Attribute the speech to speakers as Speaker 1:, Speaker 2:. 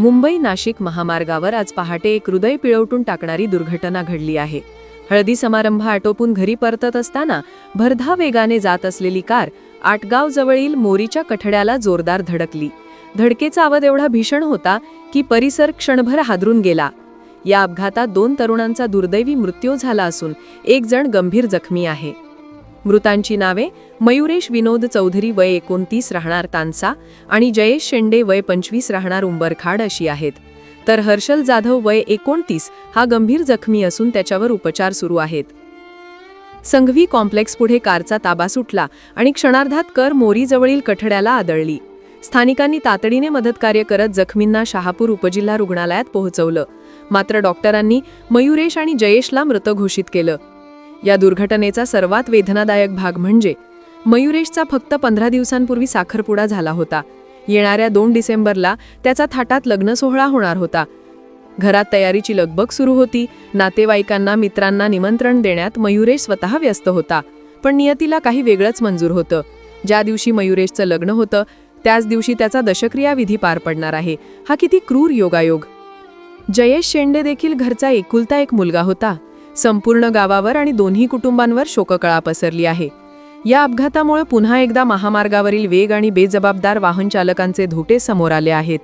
Speaker 1: मुंबई नाशिक महामार्गावर आज पहाटे एक हृदय पिळवटून टाकणारी दुर्घटना घडली आहे. हळदी समारंभ आटोपून घरी परतत असताना भरधा वेगाने जात असलेली कार आटगाव जवळील मोरीच्या कठड्याला जोरदार धडकली. धडकेचा आवाज एवढा भीषण होता की परिसर क्षणभर हादरून गेला. या अपघातात दोन तरुणांचा दुर्दैवी मृत्यू झाला असून एक जण गंभीर जखमी आहे. मृतांची नावे मयुरेश विनोद चौधरी वय एकोणतीस राहणार तानसा आणि जयेश शेंडे वय पंचवीस राहणार उंबरखाड अशी आहेत. तर हर्षल जाधव वय एकोणतीस हा गंभीर जखमी असून त्याच्यावर उपचार सुरू आहेत. संघवी कॉम्प्लेक्स पुढे कारचा ताबा सुटला आणि क्षणार्धात कर मोरीजवळील कठड्याला आदळली. स्थानिकांनी तातडीने मदतकार्य करत जखमींना शहापूर उपजिल्हा रुग्णालयात पोहोचवलं. मात्र डॉक्टरांनी मयुरेश आणि जयेशला मृत घोषित केलं. या दुर्घटनेचा सर्वात वेदनादायक भाग म्हणजे मयुरेशचा फक्त पंधरा दिवसांपूर्वी साखरपुडा झाला होता. येणाऱ्या दोन डिसेंबरला त्याचा थाटात लग्न सोहळा होणार होता. घरात तयारीची लगबग सुरू होती. नातेवाईकांना मित्रांना निमंत्रण देण्यात मयुरेश स्वतः व्यस्त होता. पण नियतीला काही वेगळंच मंजूर होतं. ज्या दिवशी मयुरेशचं लग्न होतं त्याच दिवशी त्याचा दशक्रिया विधी पार पडणार आहे. हा किती क्रूर योगायोग. जयेश शेंडे देखील घरचा एकुलता एक मुलगा होता. संपूर्ण गावावर आणि दोन्ही कुटुंबांवर शोककळा पसरली आहे. या अपघातामुळे पुन्हा एकदा महामार्गावरील वेग आणि बेजबाबदार वाहन चालकांचे धोटे समोर आले आहेत.